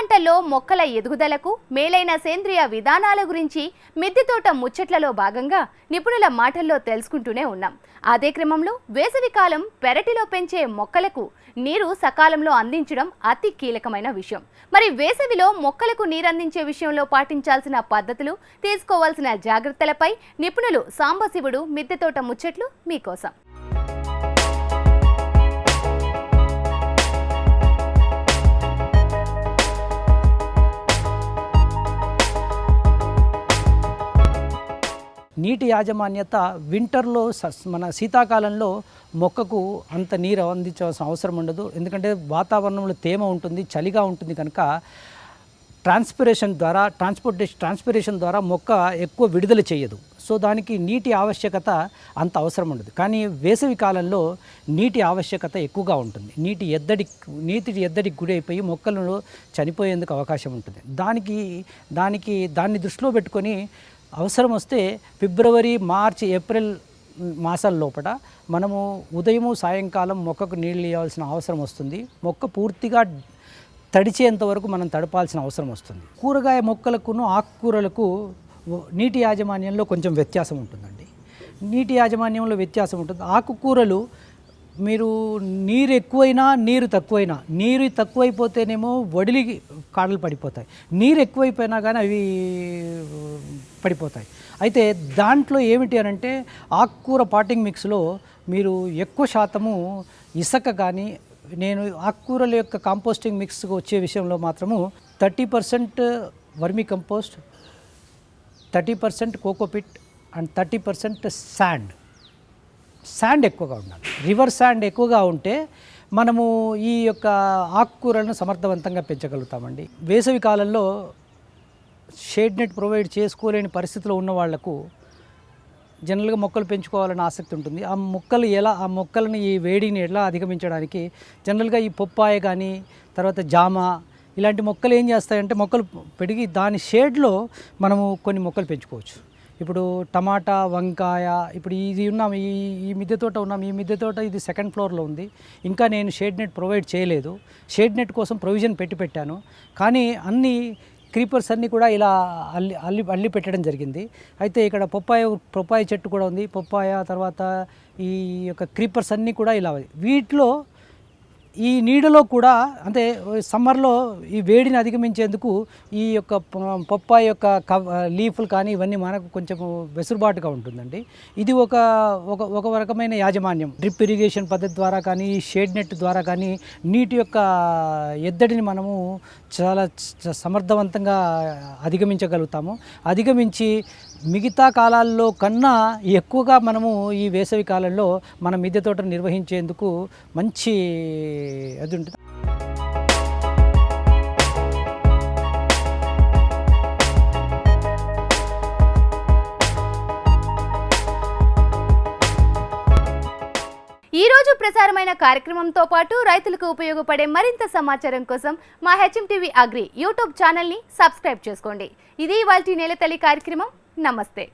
పంటల్లో మొక్కల ఎదుగుదలకు మేలైన సేంద్రియ విధానాల గురించి మిద్దె తోట ముచ్చట్లలో భాగంగా నిపుణుల మాటల్లో తెలుసుకుంటూనే ఉన్నాం. అదే క్రమంలో వేసవికాలం పెరటిలో పెంచే మొక్కలకు నీరు సకాలంలో అందించడం అతి కీలకమైన విషయం. మరి వేసవిలో మొక్కలకు నీరందించే విషయంలో పాటించాల్సిన పద్ధతులు తీసుకోవాల్సిన జాగ్రత్తలపై నిపుణులు సాంబశివుడు మిద్దె తోట ముచ్చట్లు మీకోసం. నీటి యాజమాన్యత వింటర్లో స- మన శీతాకాలంలో మొక్కకు అంత నీరు అందించాల్సిన అవసరం ఉండదు. ఎందుకంటే వాతావరణంలో తేమ ఉంటుంది చలిగా ఉంటుంది కనుక ట్రాన్స్పిరేషన్ ద్వారా ట్రాన్స్పోర్టేషన్ ట్రాన్స్పిరేషన్ ద్వారా మొక్క ఎక్కువ విడుదల చేయదు. సో దానికి నీటి ఆవశ్యకత అంత అవసరం ఉండదు. కానీ వేసవి కాలంలో నీటి ఆవశ్యకత ఎక్కువగా ఉంటుంది. నీటి ఎద్దడి నీటి ఎద్దడికి గురైపోయి మొక్కలను చనిపోయేందుకు అవకాశం ఉంటుంది. దానికి దానికి దాన్ని దృష్టిలో పెట్టుకొని అవసరం వస్తే ఫిబ్రవరి మార్చి ఏప్రిల్ మాసాల లోపల మనము ఉదయము సాయంకాలం మొక్కకు నీళ్ళు ఇవ్వాల్సిన అవసరం వస్తుంది మొక్క పూర్తిగా తడిచేంత వరకు మనం తడపాల్సిన అవసరం వస్తుంది కూరగాయ మొక్కలకును ఆకుకూరలకు నీటి యాజమాన్యంలో కొంచెం వ్యత్యాసం ఉంటుందండి. నీటి యాజమాన్యంలో వ్యత్యాసం ఉంటుంది. ఆకుకూరలు మీరు నీరు ఎక్కువైనా నీరు తక్కువైనా నీరు తక్కువైపోతేనేమో వడిలి కాడలు పడిపోతాయి. నీరు ఎక్కువైపోయినా కానీ అవి పడిపోతాయి. అయితే దాంట్లో ఏమిటి అని అంటే ఆకుకూర పాటింగ్ మిక్స్లో మీరు ఎక్కువ శాతము ఇసక కానీ నేను ఆకుకూరల యొక్క కాంపోస్టింగ్ మిక్స్ వచ్చే విషయంలో మాత్రము thirty percent vermicompost thirty percent cocopeat and thirty percent sand. Sand ఎక్కువగా ఉండాలి. రివర్ శాండ్ ఎక్కువగా ఉంటే మనము ఈ యొక్క ఆకుకూరలను సమర్థవంతంగా పెంచగలుగుతామండి. వేసవి కాలంలో షేడ్ నెట్ ప్రొవైడ్ చేసుకోలేని పరిస్థితిలో ఉన్న వాళ్ళకు జనరల్గా మొక్కలు పెంచుకోవాలని ఆసక్తి ఉంటుంది. ఆ మొక్కలు ఎలా ఆ మొక్కలను ఈ వేడిని ఎలా అధిగమించడానికి జనరల్గా ఈ పొప్పాయ కానీ తర్వాత జామ ఇలాంటి మొక్కలు ఏం చేస్తాయంటే మొక్కలు పెరిగి దాని షేడ్లో మనము కొన్ని మొక్కలు పెంచుకోవచ్చు. ఇప్పుడు టమాటా వంకాయ ఇప్పుడు ఇది ఉన్నాం ఈ ఈ మిద్దె తోట ఉన్నాం ఈ మిద్దె తోట ఇది సెకండ్ ఫ్లోర్లో ఉంది. ఇంకా నేను షేడ్ నెట్ ప్రొవైడ్ చేయలేదు. షేడ్ నెట్ కోసం ప్రొవిజన్ పెట్టి పెట్టాను. కానీ అన్నీ క్రీపర్స్ అన్నీ కూడా ఇలా అల్లి అల్లి అల్లి పెట్టడం జరిగింది. అయితే ఇక్కడ పొప్పాయ పొప్పాయ చెట్టు కూడా ఉంది. పొప్పాయ తర్వాత ఈ యొక్క క్రీపర్స్ అన్నీ కూడా ఇలా వీటిలో ఈ నీడలో కూడా అంటే సమ్మర్లో ఈ వేడిని అధిగమించేందుకు ఈ యొక్క పప్పాయి యొక్క కవ్ లీఫ్లు కానీ ఇవన్నీ మనకు కొంచెం వెసులుబాటుగా ఉంటుందండి. ఇది ఒక ఒక ఒక రకమైన యాజమాన్యం. డ్రిప్ ఇరిగేషన్ పద్ధతి ద్వారా కానీ ఈ షేడ్ నెట్ ద్వారా కానీ నీటి యొక్క ఎద్దడిని మనము చాలా సమర్థవంతంగా అధిగమించగలుగుతాము. అధిగమించి మిగతా కాలాల్లో కన్నా ఎక్కువగా మనము ఈ వేసవి కాలంలో మన మిద్దె తోటను నిర్వహించేందుకు మంచి అది ఉంటుంది. ఈ రోజు ప్రసారమైన కార్యక్రమంతో పాటు రైతులకు ఉపయోగపడే మరింత సమాచారం కోసం మా హెచ్ఎం టీవీ అగ్రి యూట్యూబ్ ఛానల్ని సబ్స్క్రైబ్ చేసుకోండి. ఇది ఇవాల్టి నేలతల్లి కార్యక్రమం. నమస్తే